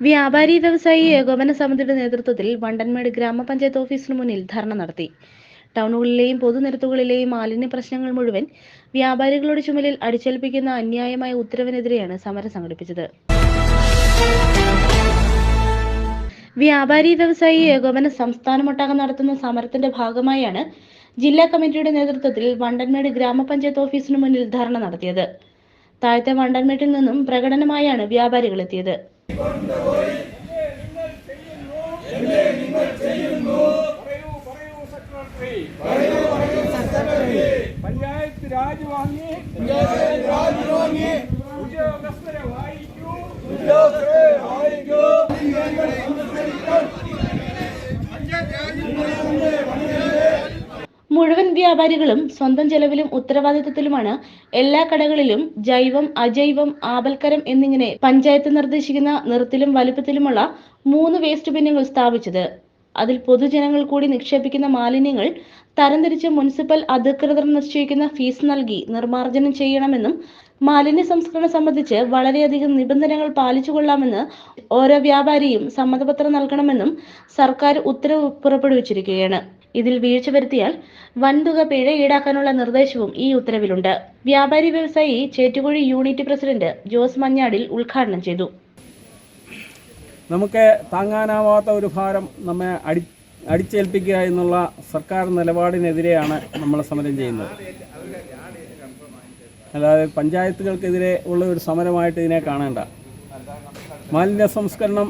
വ്യാപാരി വ്യവസായി ഏകോപന സമിതിയുടെ നേതൃത്വത്തിൽ വണ്ടൻമേട് ഗ്രാമപഞ്ചായത്ത് ഓഫീസിന് മുന്നിൽ ധർണ നടത്തി. ടൗണുകളിലെയും പൊതുനിരത്തുകളിലെയും മാലിന്യ പ്രശ്നങ്ങൾ മുഴുവൻ വ്യാപാരികളുടെ ചുമലിൽ അടിച്ചേൽപ്പിക്കുന്ന അന്യായമായ ഉത്തരവിനെതിരെയാണ് സമരം സംഘടിപ്പിച്ചത്. വ്യാപാരി വ്യവസായി ഏകോപന സംസ്ഥാനമൊട്ടാകെ നടത്തുന്ന സമരത്തിന്റെ ഭാഗമായാണ് ജില്ലാ കമ്മിറ്റിയുടെ നേതൃത്വത്തിൽ വണ്ടൻമേട് ഗ്രാമപഞ്ചായത്ത് ഓഫീസിന് മുന്നിൽ ധർണ നടത്തിയത്. താഴത്തെ വണ്ടൻമേട്ടിൽ നിന്നും പ്രകടനമായാണ് വ്യാപാരികൾ എത്തിയത്. ಪಂಚಾಯತ್ ರಾಜವಾಣಿ ಉದ್ಯೋಗಸ್ಥರೇ ವಾಯಿತು ಉದ್ಯೋಗಸ್ಥರೇ ವಾಯಿತು മുഴുവൻ വ്യാപാരികളും സ്വന്തം ചെലവിലും ഉത്തരവാദിത്തത്തിലുമാണ് എല്ലാ കടകളിലും ജൈവം അജൈവം ആപൽക്കരം എന്നിങ്ങനെ പഞ്ചായത്ത് നിർദ്ദേശിക്കുന്ന നിറത്തിലും വലുപ്പത്തിലുമുള്ള മൂന്ന് വേസ്റ്റ് ബിന്നുകൾ സ്ഥാപിച്ചത്. അതിൽ പൊതുജനങ്ങൾ കൂടി നിക്ഷേപിക്കുന്ന മാലിന്യങ്ങൾ തരംതിരിച്ച് മുനിസിപ്പൽ അധികൃതർ നിശ്ചയിക്കുന്ന ഫീസ് നൽകി നിർമ്മാർജനം ചെയ്യണമെന്നും മാലിന്യ സംസ്കരണം സംബന്ധിച്ച് വളരെയധികം നിബന്ധനകൾ പാലിച്ചുകൊള്ളാമെന്ന് ഓരോ വ്യാപാരിയും സമ്മതപത്രം നൽകണമെന്നും സർക്കാർ ഉത്തരവ് പുറപ്പെടുവിച്ചിരിക്കുകയാണ്. ഇതിൽ വീഴ്ച വരുത്തിയാൽ വൻതുക പിഴ ഈടാക്കാനുള്ള നിർദ്ദേശവും ഈ ഉത്തരവിലുണ്ട്. വ്യാപാരി വ്യവസായി ചേറ്റുകുഴി യൂണിറ്റ് പ്രസിഡന്റ് ജോസ് മഞ്ഞാടിൽ ഉദ്ഘാടനം ചെയ്തു. നമുക്ക് താങ്ങാനാവാത്ത ഒരു ഭാരം നമ്മെ അടി അടിച്ചേൽപ്പിക്കുക എന്നുള്ള സർക്കാർ നിലപാടിനെതിരെയാണ് നമ്മൾ സമരം ചെയ്യുന്നത്. അല്ലാതെ പഞ്ചായത്തുകൾക്കെതിരെ ഉള്ള ഒരു സമരമായിട്ട് ഇതിനെ കാണേണ്ട. മാലിന്യ സംസ്കരണം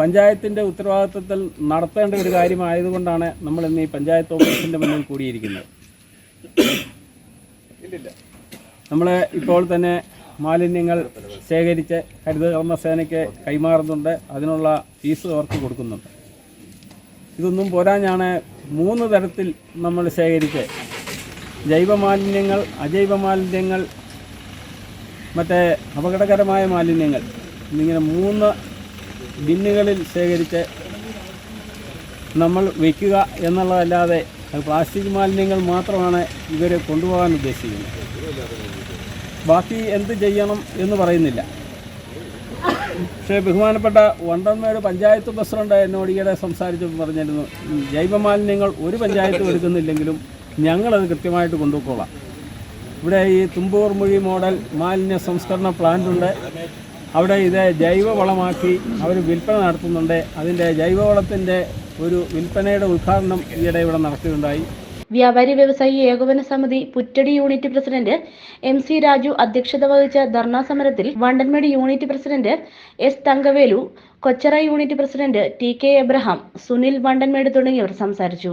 പഞ്ചായത്തിന്റെ ഉത്തരവാദിത്വത്തിൽ നടത്തേണ്ട ഒരു കാര്യമായതുകൊണ്ടാണ് നമ്മൾ ഇന്ന് ഈ പഞ്ചായത്ത് ഓഫീസിന്റെ മുന്നിൽ കൂടിയിരിക്കുന്നത്. നമ്മൾ ഇപ്പോൾ തന്നെ മാലിന്യങ്ങൾ ശേഖരിച്ച് ഹരിതകർമ്മസേനയ്ക്ക് കൈമാറുന്നുണ്ട്. അതിനുള്ള ഫീസ് അവർക്ക് കൊടുക്കുന്നുണ്ട്. ഇതൊന്നും പോരാഞ്ഞാണ് മൂന്ന് തരത്തിൽ നമ്മൾ ശേഖരിച്ച് ജൈവ മാലിന്യങ്ങൾ അജൈവ മാലിന്യങ്ങൾ മറ്റേ അപകടകരമായ മാലിന്യങ്ങൾ. എന്നിങ്ങനെ മൂന്ന് ബിന്നുകളിൽ ശേഖരിച്ച് നമ്മൾ വയ്ക്കുക എന്നുള്ളതല്ലാതെ പ്ലാസ്റ്റിക് മാലിന്യങ്ങൾ മാത്രമാണ് ഇവർ കൊണ്ടുപോകാൻ ഉദ്ദേശിക്കുന്നത്. ബാക്കി എന്ത് ചെയ്യണം എന്ന് പറയുന്നില്ല. പക്ഷേ ബഹുമാനപ്പെട്ട വണ്ടൻമേട് പഞ്ചായത്ത് പ്രസിഡന്റ് എന്നോട് ഈയിടെ സംസാരിച്ച് പറഞ്ഞിരുന്നു ജൈവമാലിന്യങ്ങൾ ജൈവ മാലിന്യങ്ങൾ ഒരു പഞ്ചായത്തും എടുക്കുന്നില്ലെങ്കിലും ഞങ്ങളത് കൃത്യമായിട്ട് കൊണ്ടുപോയിക്കോളാം. ഇവിടെ ഈ തുമ്പൂർ മൊഴി മോഡൽ മാലിന്യ സംസ്കരണ പ്ലാന്റ് ഉണ്ട്. അവിടെ ഇത് ജൈവവളമാക്കി അവർ വിൽപ്പന നടത്തുന്നുണ്ട്. അതിന്റെ ജൈവവളത്തിന്റെ ഒരു വിൽപ്പനയുടെ ഉദ്ഘാടനം ഈയിടെ ഇവിടെ നടക്കുകയുണ്ടായി വ്യാപാരി വ്യവസായി ഏകോപന സമിതി Puttady unit president M C Raju അധ്യക്ഷത വഹിച്ച ധർണാ സമരത്തിൽ Vandanmedu unit president S Thankavelu Kochara unit president T K Abraham Sunil Vandanmedu തുടങ്ങിയവർ സംസാരിച്ചു.